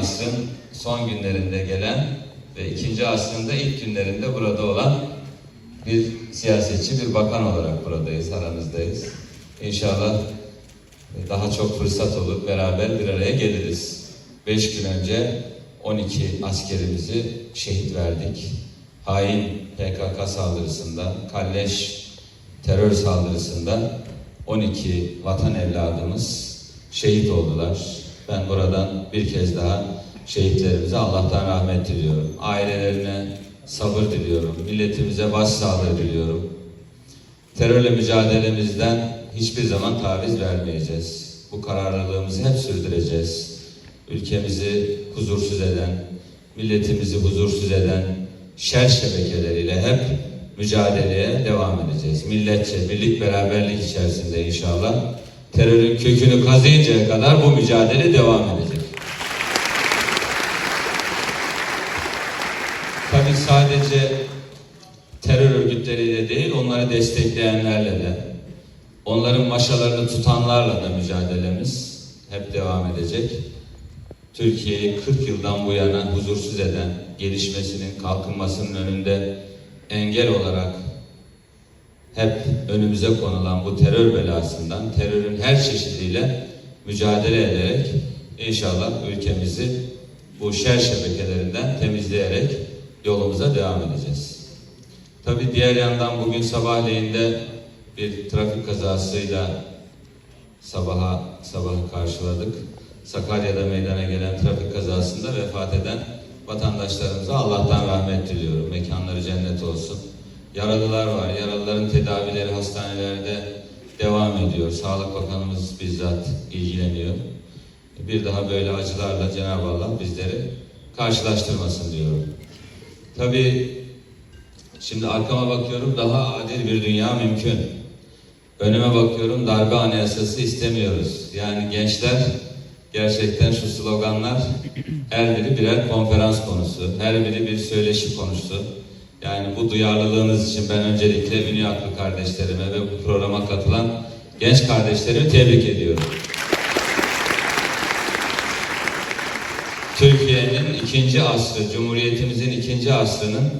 asrın son günlerinde gelen ve ikinci asrın da ilk günlerinde burada olan bir siyasetçi, bir bakan olarak buradayız, aranızdayız. İnşallah daha çok fırsat olur, beraber bir araya geliriz. Beş gün önce 12 askerimizi şehit verdik. Hain PKK saldırısında, kalleş terör saldırısında 12 vatan evladımız şehit oldular. Ben buradan bir kez daha şehitlerimize Allah'tan rahmet diliyorum. Ailelerine sabır diliyorum. Milletimize başsağlığı diliyorum. Terörle mücadelemizden hiçbir zaman taviz vermeyeceğiz. Bu kararlılığımızı hep sürdüreceğiz. Ülkemizi huzursuz eden, milletimizi huzursuz eden şer şebekeleriyle hep mücadeleye devam edeceğiz. Milletçe, birlik beraberlik içerisinde inşallah terörün kökünü kazıyıncaya kadar bu mücadele devam edecek. Tabii sadece terör örgütleriyle değil, onları destekleyenlerle de, onların maşalarını tutanlarla da mücadelemiz hep devam edecek. Türkiye'yi 40 yıldan bu yana huzursuz eden, gelişmesinin, kalkınmasının önünde engel olarak hep önümüze konulan bu terör belasından, terörün her çeşidiyle mücadele ederek inşallah ülkemizi bu şer şebekelerinden temizleyerek yolumuza devam edeceğiz. Tabi diğer yandan bugün sabahleyin de bir trafik kazasıyla sabaha sabahı karşıladık. Sakarya'da meydana gelen trafik kazasında vefat eden vatandaşlarımıza Allah'tan rahmet diliyorum. Mekanları cennet olsun. Yaralılar var. Yaralıların tedavileri hastanelerde devam ediyor. Sağlık Bakanımız bizzat ilgileniyor. Bir daha böyle acılarla Cenab-ı Allah bizleri karşılaştırmasın diyorum. Tabii şimdi arkama bakıyorum daha adil bir dünya mümkün. Önüme bakıyorum darbe anayasası istemiyoruz. Yani gençler gerçekten şu sloganlar her biri birer konferans konusu, her biri bir söyleşi konusu. Yani bu duyarlılığınız için ben öncelikle Ünyaklı kardeşlerime ve bu programa katılan genç kardeşlerimi tebrik ediyorum. Türkiye'nin ikinci asrı, Cumhuriyetimizin ikinci asrının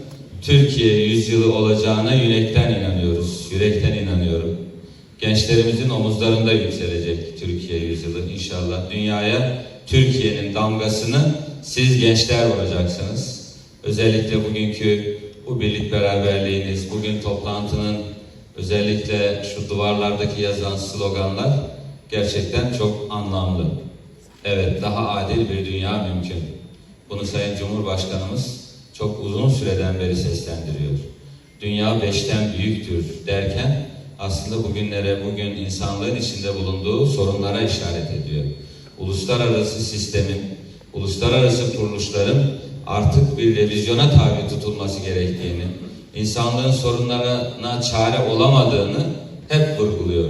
Türkiye yüzyılı olacağına yürekten inanıyoruz. Yürekten inanıyorum. Gençlerimizin omuzlarında yükselecek Türkiye yüzyılı inşallah. Dünyaya Türkiye'nin damgasını siz gençler vuracaksınız. Özellikle bugünkü bu birlik beraberliğiniz, bugün toplantının özellikle şu duvarlardaki yazan sloganlar gerçekten çok anlamlı. Evet, daha adil bir dünya mümkün. Bunu Sayın Cumhurbaşkanımız çok uzun süreden beri seslendiriyor. Dünya beşten büyüktür derken aslında bugünlere, bugün insanlığın içinde bulunduğu sorunlara işaret ediyor. Uluslararası sistemin, uluslararası kuruluşların artık bir revizyona tabi tutulması gerektiğini, insanlığın sorunlarına çare olamadığını hep vurguluyor.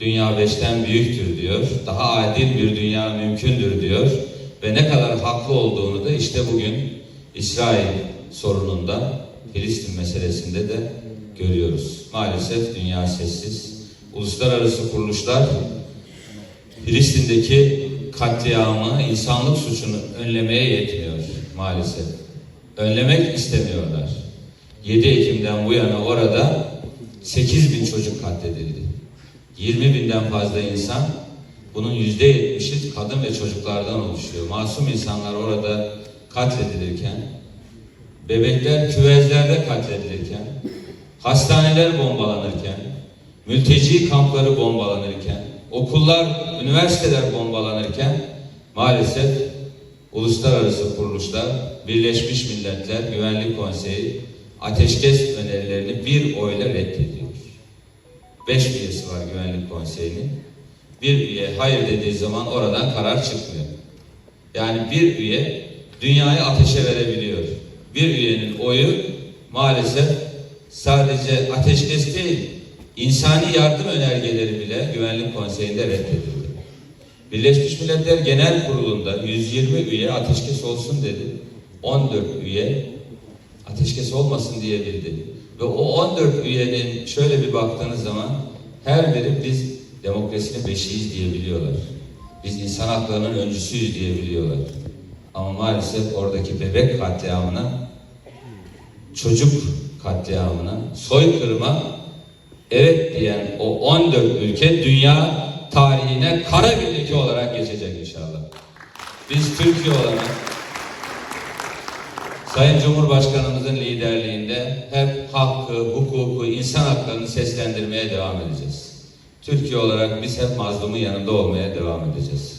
Dünya beşten büyüktür diyor, daha adil bir dünya mümkündür diyor ve ne kadar haklı olduğunu da işte bugün İsrail sorununda, Filistin meselesinde de görüyoruz. Maalesef dünya sessiz. Uluslararası kuruluşlar Filistin'deki katliamı, insanlık suçunu önlemeye yetmiyor maalesef. Önlemek istemiyorlar. 7 Ekim'den bu yana orada 8 bin çocuk katledildi. 20 binden fazla insan, bunun yüzde yetmişi kadın ve çocuklardan oluşuyor. Masum insanlar orada katledilirken, bebekler küvezlerde katledilirken, hastaneler bombalanırken, mülteci kampları bombalanırken, okullar, üniversiteler bombalanırken maalesef uluslararası kuruluşlar, Birleşmiş Milletler Güvenlik Konseyi ateşkes önerilerini bir oyla reddediyor. Beş üyesi var Güvenlik Konseyi'nin. Bir üye hayır dediği zaman oradan karar çıkmıyor. Yani bir üye dünyayı ateşe verebiliyor. Bir üyenin oyu maalesef sadece ateşkes değil, insani yardım önergeleri bile Güvenlik Konseyi'nde reddedildi. Birleşmiş Milletler Genel Kurulu'nda 120 üye ateşkes olsun dedi. 14 üye ateşkes olmasın diyebildi. Ve o 14 üyenin şöyle bir baktığınız zaman her biri biz demokrasinin beşiğiyiz diyebiliyorlar. Biz insan haklarının öncüsüyüz diyebiliyorlar. Ama maalesef oradaki bebek katliamına, çocuk katliamına, soykırıma evet diyen o 14 ülke dünya tarihine kara bir leke olarak geçecek inşallah. Biz Türkiye olarak Sayın Cumhurbaşkanımızın liderliğinde hep hakkı, hukuku, insan haklarını seslendirmeye devam edeceğiz. Türkiye olarak biz hep mazlumun yanında olmaya devam edeceğiz.